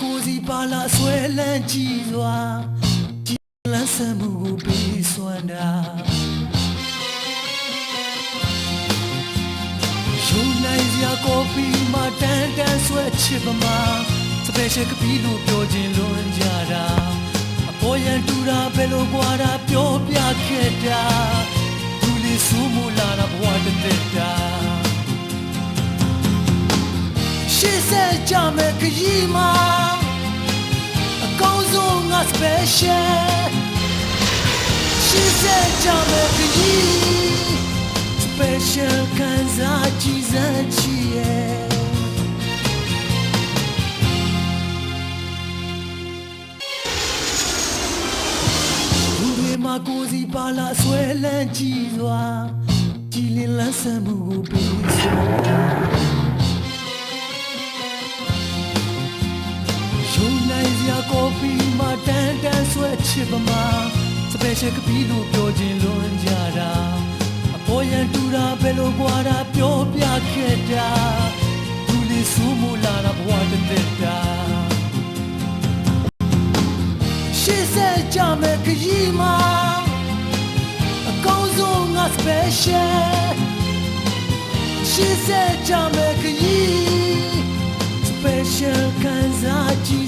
ကိုယ်စီပါလာဆွဲလန်းကြည့်စွာကြည်လန်းဆမှုကိုပေးစွမ်းတာယူနိုင်စရာကော်ဖီမှာတန်တန်ဆွဲချစ်ပမာစပယ်ရှယ်ကပီးလို့ပြောခြင်းလွန်ကြတာအပေါ်ရန်တူတာဘယ်လိုကွာတာပြောပြခဲ့တာ ဆက်ကြမယ်ခရီးမှာအကောင်းဆုံးငါ special ရှေ့ဆက်ကြမယ်ခရီး special ခံစားကြည့်စမ်းချီရဲ့လူတွေမှာကိုယ်စီပါလာဆွဲလန်းကြည့်စွာကြည်လင်လန်းဆန်းမှုကိုပေး ကော်ဖီမှာတန်တန်ဆွဲချစ်ပမာစပယ်ရှယ်ကပီးလို့ပြောခြင်းလွန်ကြတာအပေါ်ရန်တူတာဘယ်လိုကွာတာပြောပြခဲ့တာသူလေးဆူမူလာတာဘဝတစ်သက်တာရှေ့ဆက်ကြမယ်ခရီးမှာအကောင်းဆုံးငါ special ရှေ့ဆက်ကြမယ်ခရီး special ခံစားကြည့်စမ်းချ